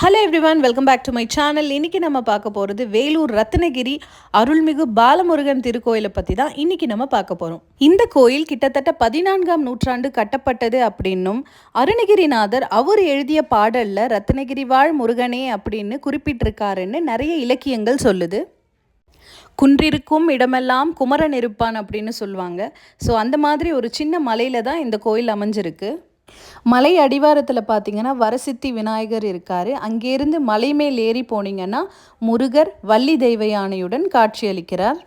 Hello everyone welcome back to my channel இன்னைக்கு நம்ம பார்க்க போகிறது வேலூர் ரத்னகிரி அருள்மிகு பாலமுருகன் திருக்கோயிலை பற்றி தான் இன்னைக்கு நம்ம பார்க்க போகிறோம் இந்த கோயில் கிட்டத்தட்ட பதினான்காம் நூற்றாண்டு கட்டப்பட்டது அப்படின்னும் அருணகிரிநாதர் அவர் எழுதிய பாடலில் ரத்னகிரி வாழ் முருகனே அப்படின்னு குறிப்பிட்டிருக்காருன்னு நிறைய இலக்கியங்கள் சொல்லுது. குன்றிருக்கும் இடமெல்லாம் குமரன் இருப்பான் அப்படின்னு சொல்லுவாங்க. ஸோ அந்த மாதிரி ஒரு சின்ன மலையில் தான் இந்த கோயில் அமைஞ்சிருக்கு. மலை அடிவாரத்தில் பார்த்தீங்கன்னா வரசித்தி விநாயகர் இருக்கார். அங்கேருந்து மலை மேல் ஏறி போனீங்கன்னா முருகர் வள்ளி தெய்வ யானையுடன் காட்சியளிக்கிறார்.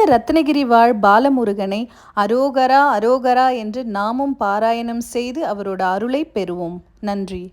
இந்த ரத்னகிரி வாழ் பாலமுருகனை அரோகரா அரோகரா என்று நாமும் பாராயணம் செய்து அவரோட அருளை பெறுவோம். நன்றி.